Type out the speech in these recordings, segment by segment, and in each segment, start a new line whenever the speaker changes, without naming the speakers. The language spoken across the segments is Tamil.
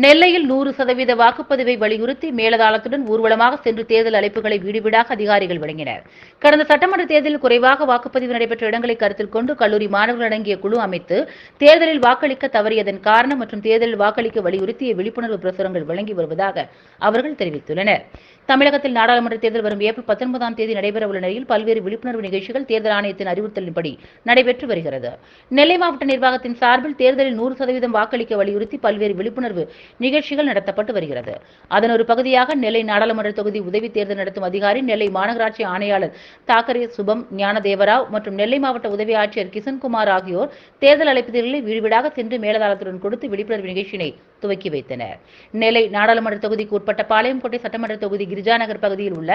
நெல்லையில் நூறு சதவீத வாக்குப்பதிவை வலியுறுத்தி மேலதாளத்துடன் ஊர்வலமாக சென்று தேர்தல் அழைப்புகளை வீடுவீடாக அதிகாரிகள் வழங்கினர். கடந்த சட்டமன்ற தேர்தலில் குறைவாக வாக்குப்பதிவு நடைபெற்ற இடங்களை கருத்தில் கொண்டு கல்லூரி மாணவர்கள் அடங்கிய குழு அமைத்து தேர்தலில் வாக்களிக்க தவறியதன் காரணம் மற்றும் தேர்தலில் வாக்களிக்க வலியுறுத்திய விழிப்புணர்வு பிரசுரங்கள் வழங்கி வருவதாக அவர்கள் தெரிவித்துள்ளனர். தமிழகத்தில் நாடாளுமன்ற தேர்தல் வரும் ஏப்ரல் பத்தொன்பதாம் தேதி நடைபெறவுள்ள நிலையில் பல்வேறு விழிப்புணர்வு நிகழ்ச்சிகள் தேர்தல் ஆணையத்தின் அறிவுறுத்தலின்படி நடைபெற்று வருகிறது. நெல்லை மாவட்ட நிர்வாகத்தின் சார்பில் தேர்தலில் நூறு சதவீதம் வாக்களிக்க வலியுறுத்தி பல்வேறு விழிப்புணர்வு நிகழ்ச்சிகள் நடத்தப்பட்டு வருகிறது. அதன் ஒரு பகுதியாக நெல்லை நாடாளுமன்ற தொகுதி உதவி தேர்தல் நடத்தும் அதிகாரி நெல்லை மாநகராட்சி ஆணையாளர் தாக்கரே சுபம் ஞானதேவராவ் மற்றும் நெல்லை மாவட்ட உதவி ஆட்சியர் கிஷன்குமார் ஆகியோர் தேர்தல் அழைப்புதல்களை வீடு வீடாக சென்று மேலதாளத்துடன் கொடுத்து விழிப்புணர்வு நிகழ்ச்சியினை துவக்கி வைத்தனர். நெல்லை நாடாளுமன்ற தொகுதிக்கு உட்பட்ட பாளையங்கோட்டை சட்டமன்ற தொகுதி கிரிஜாநகர் பகுதியில் உள்ள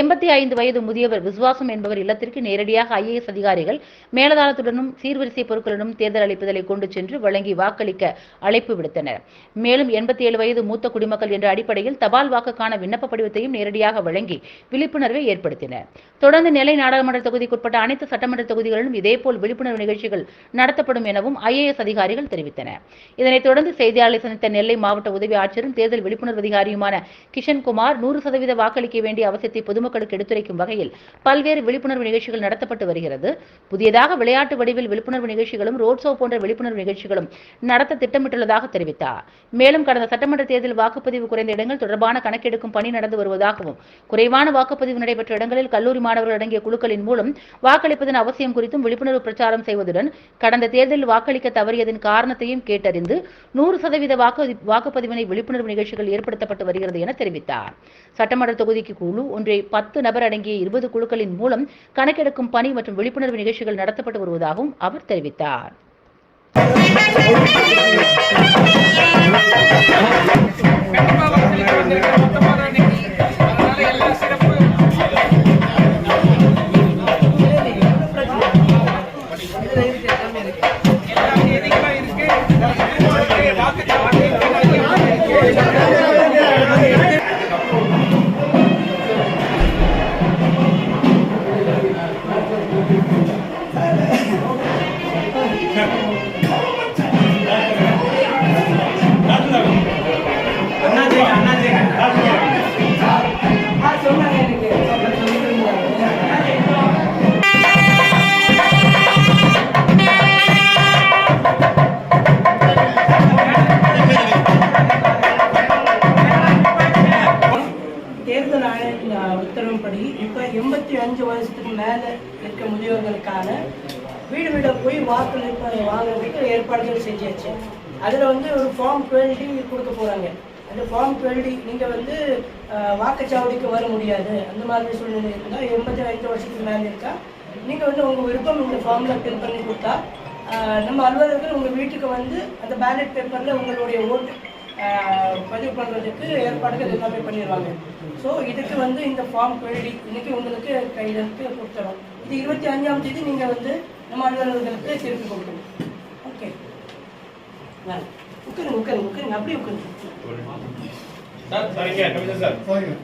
எண்பத்தி ஐந்து வயது முதியவர் விசுவாசம் என்பவர் இல்லத்திற்கு நேரடியாக ஐஏஎஸ் அதிகாரிகள் மேலதாளத்துடனும் சீர்வரிசை பொருட்களுடனும் தேர்தல் அளிப்பதலை கொண்டு சென்று வழங்கி வாக்களிக்க அழைப்பு விடுத்தனர். மேலும் எண்பத்தி ஏழு வயது மூத்த குடிமக்கள் என்ற அடிப்படையில் தபால் வாக்குக்கான விண்ணப்ப படிவத்தையும் நேரடியாக வழங்கி விழிப்புணர்வை ஏற்படுத்தினர். தொடர்ந்து நெல்லை நாடாளுமன்ற தொகுதிக்குட்பட்ட அனைத்து சட்டமன்ற தொகுதிகளிலும் இதேபோல் விழிப்புணர்வு நிகழ்ச்சிகள் நடத்தப்படும் எனவும் ஐஏஎஸ் அதிகாரிகள் தெரிவித்தனர். இதனைத் தொடர்ந்து செய்தியாளர்களை சந்தித்த நெல்லை மாவட்ட உதவி ஆட்சியரும் தேர்தல் விழிப்புணர்வு அதிகாரியுமான கிஷன்குமார் நூறு சதவீத வாக்களிக்க வேண்டிய அவசியத்தை பொதுமக்களுக்கு எடுத்துரைக்கும் வகையில் பல்வேறு விழிப்புணர்வு நிகழ்ச்சிகள் நடத்தப்பட்டு வருகிறது. புதியதாக விளையாட்டு வடிவில் விழிப்புணர்வு நிகழ்ச்சிகளும் ரோட் ஷோ போன்ற விழிப்புணர்வு நிகழ்ச்சிகளும் நடத்த திட்டமிட்டுள்ளதாக தெரிவித்தார். மேலும் கடந்த சட்டமன்ற தேர்தல் வாக்குப்பதிவு குறைந்த இடங்கள் தொடர்பான கணக்கெடுக்கும் பணி நடந்து வருவதாகவும் குறைவான வாக்குப்பதிவு நடைபெற்ற இடங்களில் கல்லூரி மாணவர்கள் அடங்கிய குழுக்களின் மூலம் வாக்களிப்பதன் அவசியம் குறித்தும் விழிப்புணர்வு பிரச்சாரம் செய்வதுடன் கடந்த தேர்தலில் வாக்களிக்க தவறியதன் காரணத்தையும் கேட்டறிந்து நூறு சதவீத வாக்கு வாக்குப்பதிவினை விழிப்புணர்வு நிகழ்ச்சிகள் ஏற்படுத்தப்பட்டு வருகிறது என தெரிவித்தார். சட்டமன்ற தொகுதிக்கு குழு ஒன்றை பத்து நபர் அடங்கிய இருபது குழுக்களின் மூலம் கணக்கெடுக்கும் பணி மற்றும் விழிப்புணர்வு நிகழ்ச்சிகள் நடத்தப்பட்டு வருவதாகவும் அவர் தெரிவித்தார்.
அஹ், இப்போ எண்பத்தி அஞ்சு வருஷத்துக்கு மேலே இருக்க முதியோர்களுக்கான வீடு வீடாக போய் வாக்களிப்பு வாங்குறதுக்கு ஏற்பாடுகள் செஞ்சாச்சு. அதில் வந்து ஒரு ஃபார்ம் டுவெல்டி கொடுக்க போகிறாங்க அந்த ஃபார்ம் டுவெல்டி நீங்கள் வந்து வாக்குச்சாவடிக்கு வர முடியாது. அந்த மாதிரி சூழ்நிலை இருந்தால் எண்பத்தி ஐந்து வருஷத்துக்கு மேலே இருக்கா. நீங்கள் வந்து உங்கள் விருப்பம் இந்த ஃபார்மில் ஃபில் பண்ணி கொடுத்தா நம்ம அலுவலர்கள் உங்கள் வீட்டுக்கு வந்து அந்த பேலட் பேப்பரில் உங்களுடைய ஓட்டு பதிவு பண்ணுறதுக்கு ஏற்பாடுகள் எல்லாமே பண்ணிடுவாங்க. ஸோ இதுக்கு வந்து இந்த ஃபார்ம் எழுதி இன்னைக்கு உங்களுக்கு கையெழுத்து கொடுத்துறோம். இது இருபத்தி அஞ்சாம் தேதி நீங்கள் வந்து நம்ம அலுவலர்களுக்கு திருப்பி கொடுக்கணும். ஓகே உட்காருங்க உட்காருங்க உட்காருங்க. அப்படியே உட்காருங்க.
சார் சரிங்க. கமிஷன் சார்
சரிங்க.